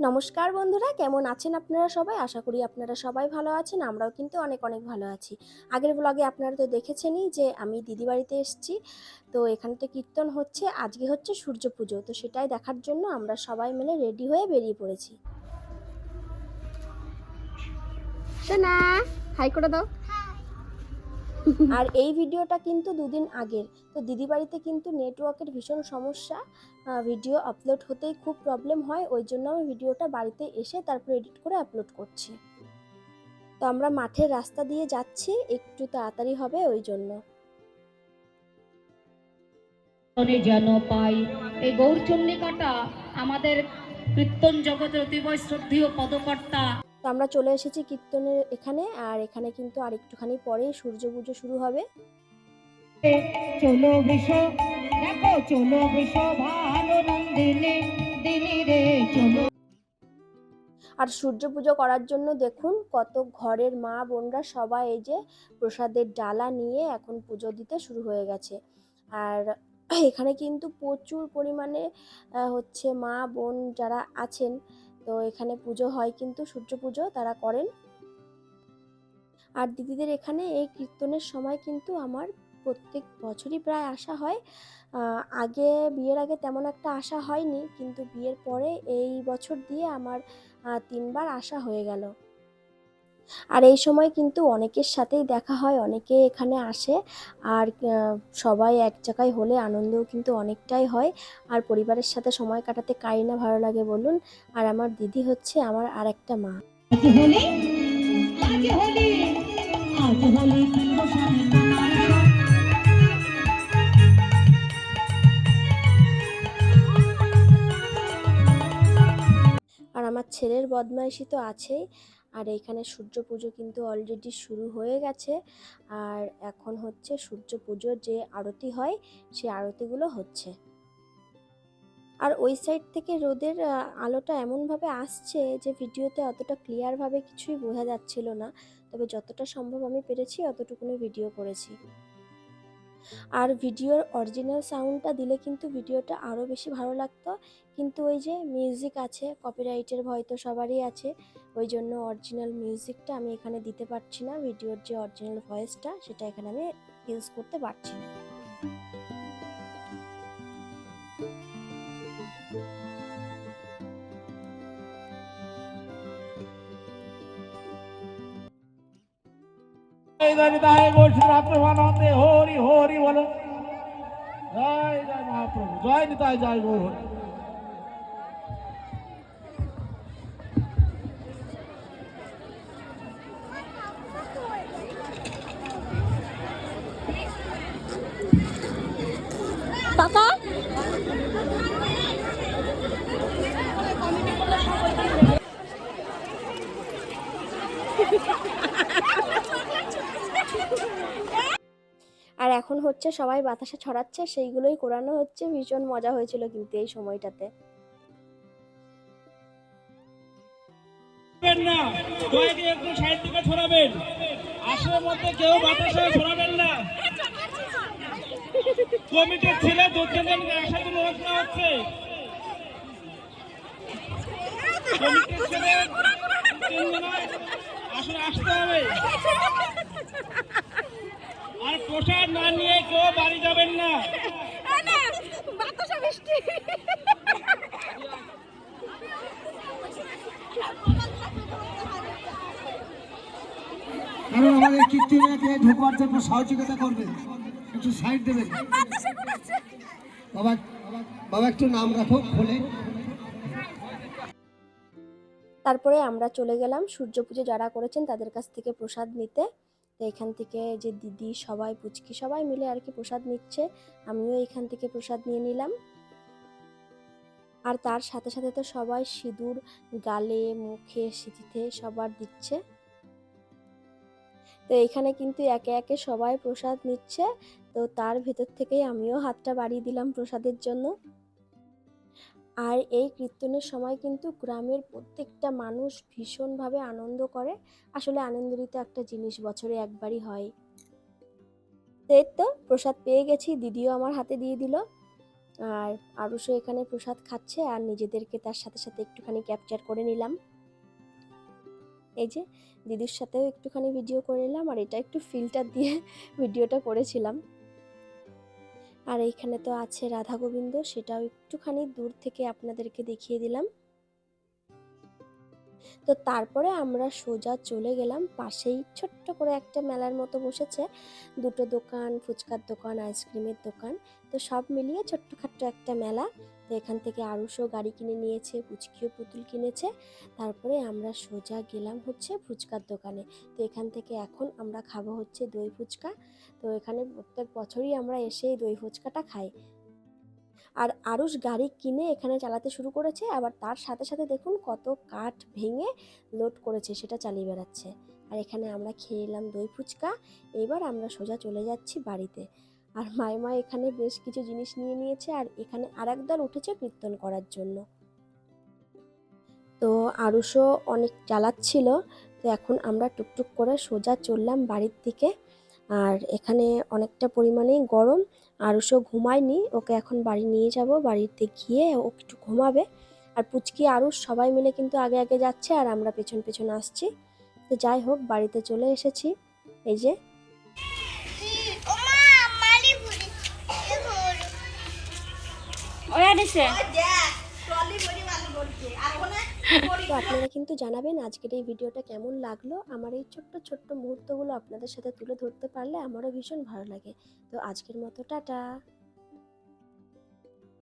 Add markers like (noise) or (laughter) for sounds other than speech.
নমস্কার বন্ধুরা, কেমন আছেন আপনারা সবাই? আশা করি আপনারা সবাই ভালো আছেন, আমরাও কিন্তু অনেক অনেক ভালো আছি। আগের ব্লগে আপনারা তো দেখেছেনই যে আমি দিদি বাড়িতে এসেছি, তো এখানে তো কীর্তন হচ্ছে, আজকে হচ্ছে সূর্য পুজো, তো সেটাই দেখার জন্য আমরা সবাই মিলে রেডি হয়ে বেরিয়ে পড়েছি। সোনা, হাই করে দাও। (laughs) আর এই ভিডিওটা কিন্তু দুদিন আগের। তো দিদি বাড়িতে কিন্তু নেটওয়ার্কের ভীষণ সমস্যা ভিডিও আপলোড হতেই খুব প্রবলেম হয় ওই জন্য আমি ভিডিওটা বাড়িতে এসে তারপর এডিট করে আপলোড করছি। তো আমরা মাঠের রাস্তা দিয়ে যাচ্ছি একটু তাড়াতাড়ি হবে ওই জন্য। যেন পাই এই গৌরচন্ডিকাটা আমাদের কীর্তন জগতের অতিবয় শ্রদ্ধেয় পদকর্তা। তো আমরা চলে এসেছি কীর্তনের এখানে আর এখানে কিন্তু আর একটুখানি পরেই সূর্য পুজো শুরু হবে। চলো দেখো চলো বৃষ ভালো নন্দিনী দিনী রে চলো। আর সূর্য পুজো করার জন্য দেখুন কত ঘরের মা বোনরা সবাই এই যে প্রসাদের ডালা নিয়ে এখন পুজো দিতে শুরু হয়ে গেছে। আর এখানে কিন্তু প্রচুর পরিমাণে হচ্ছে মা বোন যারা আছেন তো এখানে পুজো হয় কিন্তু সূর্য পুজো তারা করেন। আর দিদিদের এখানে এই কীর্তনের সময় কিন্তু আমার প্রত্যেক বছরই প্রায় আসা হয়। আগে বিয়ের আগে তেমন একটা আসা হয়নি, কিন্তু বিয়ের পরে এই বছর দিয়ে আমার তিনবার আসা হয়ে গেল। আর এই সময় কিন্তু অনেকের সাথেই দেখা হয় অনেকে এখানে আসে। আর সবাই এক জায়গায় হলে আনন্দও কিন্তু অনেকটাই হয়। আর পরিবারের সাথে সময় কাটাতে কারি না ভালো লাগে বলুন। আর আমার দিদি হচ্ছে আমার আর একটা মা আর আমার ছেলের বদমাইশি তো আছেই। আর এখানে সূর্য পুজো কিন্তু অলরেডি শুরু হয়ে গেছে। আর এখন হচ্ছে সূর্য পুজোর যে আরতি হয় সেই আরতিগুলো হচ্ছে। আর ওই সাইড থেকে রোদের আলোটা এমনভাবে আসছে যে ভিডিওতে অতটা ক্লিয়ারভাবে কিছুই বোঝা যাচ্ছিল না। তবে যতটা সম্ভব আমি পেরেছি, অতটুকুনি ভিডিও করেছি। আর ভিডিওর অরিজিনাল সাউন্ডটা দিলে কিন্তু ভিডিওটা আরও বেশি ভালো লাগতো। কিন্তু ওই যে মিউজিক আছে কপিরাইটের ভয় তো সবারই আছে। ওই জন্য অরিজিনাল মিউজিকটা আমি এখানে দিতে পারছি না। ভিডিওর যে অরিজিনাল ভয়েসটা সেটা এখানে আমি ইউজ করতে পারছি না। দরিদায় বৈষ্ণব প্রভানন্দে হরি হরি বলো জয় জয় মহাপ্রভু জয় নিতাই জয় গৌর হরি। আর এখন হচ্ছে সবাই বাতাসে ছড়াচ্ছে, সেইগুলোই করানো হচ্ছে। ভীষণ মজা হয়েছিল কিন্তু এই সময়টাতে। আসলে আসতে হবে। আর প্রসাদ না নিয়ে কেউ বাড়ি যাবেন না। কারণ আমাদের কীর্তনীয়কে ঢোকার জন্য সহযোগিতা করবেন একটু সাইড দেবেন। বাবা বাবা একটু নাম রাখো খোলে। তারপরে আমরা চলে গেলাম সূর্য পুজো যারা করেছেন তাদের কাছ থেকে প্রসাদ নিতে। তো এখান থেকে যে দিদি, সবাই, পুচকি সবাই মিলে আর কি প্রসাদ নিচ্ছে। আমিও এখান থেকে প্রসাদ নিয়ে নিলাম। আর তার সাথে সাথে তো সবাই সিঁদুর গালে, মুখে, সিঁথিতে সবার দিচ্ছে। তো এখানে কিন্তু একে একে সবাই প্রসাদ নিচ্ছে। তো তার ভেতর থেকেই আমিও হাতটা বাড়িয়ে দিলাম প্রসাদের জন্য। আর এই কীর্তনের সময় কিন্তু গ্রামের প্রত্যেকটা মানুষ ভীষণভাবে আনন্দ করে। আসলে আনন্দিত একটা জিনিস, বছরে একবারই হয়। তো এই তো, প্রসাদ পেয়ে গেছি, দিদিও আমার হাতে দিয়ে দিল। আর আরুষও এখানে প্রসাদ খাচ্ছে আর নিজেদেরকে তার সাথে সাথে একটুখানি ক্যাপচার করে নিলাম। এই যে, দিদির সাথেও একটুখানি ভিডিও করে নিলাম আর এটা একটু ফিল্টার দিয়ে (laughs) ভিডিওটা করেছিলাম। আর এইখানে তো আছে রাধা গোবিন্দ সেটাও একটুখানি দূর থেকে আপনাদেরকে দেখিয়ে দিলাম। তো তারপরে আমরা সোজা চলে গেলাম, পাশেই ছোট্ট করে একটা মেলার মতো বসেছে, দুটো দোকান, ফুচকার দোকান, আইসক্রিমের দোকান, তো সব মিলিয়ে ছোট্টখাট্ট একটা মেলা। তো এখান থেকে আরুষও গাড়ি কিনে নিয়েছে, পুচকিও পুতুল কিনেছে। তারপরে আমরা সোজা গেলাম হচ্ছে ফুচকার দোকানে। তো এখান থেকে এখন আমরা খাব হচ্ছে দই ফুচকা। তো এখানে প্রত্যেক বছরই আমরা এসে দই ফুচকাটা খাই। আর আরুষ গাড়ি কিনে এখানে চালাতে শুরু করেছে, আবার তার সাথে সাথে দেখুন কত কাঠ ভেঙে লোড করেছে, সেটা চালিয়ে বেড়াচ্ছে। আর এখানে আমরা খেয়ে এলাম দই ফুচকা। এবার আমরা সোজা চলে যাচ্ছি বাড়িতে। আর মাইমা এখানে বেশ কিছু জিনিস নিয়ে নিয়েছে আর এখানে আর দল উঠেছে কীর্তন করার জন্য। তো আরুষও অনেক জ্বালাচ্ছিল তো এখন আমরা টুকটুক করে সোজা চললাম বাড়ির দিকে। আর এখানে অনেকটা পরিমাণেই গরম, আরুষও ঘুমায়নি, ওকে এখন বাড়ি নিয়ে যাব, বাড়িতে গিয়ে ও একটু ঘুমাবে। আর পুচকি, আরুষ সবাই মিলে কিন্তু আগে আগে যাচ্ছে আর আমরা পেছন পেছন আসছি। তো যাই হোক, বাড়িতে চলে এসেছি। এই যে দিছে। তো আপনারা কিন্তু জানাবেন আজকের এই ভিডিওটা কেমন লাগল। আমার এই ছোট্ট ছোট্ট মুহূর্তগুলো আপনাদের সাথে তুলে ধরতে পারলে আমারও ভীষণ ভালো লাগে। তো আজকের মতো টাটা।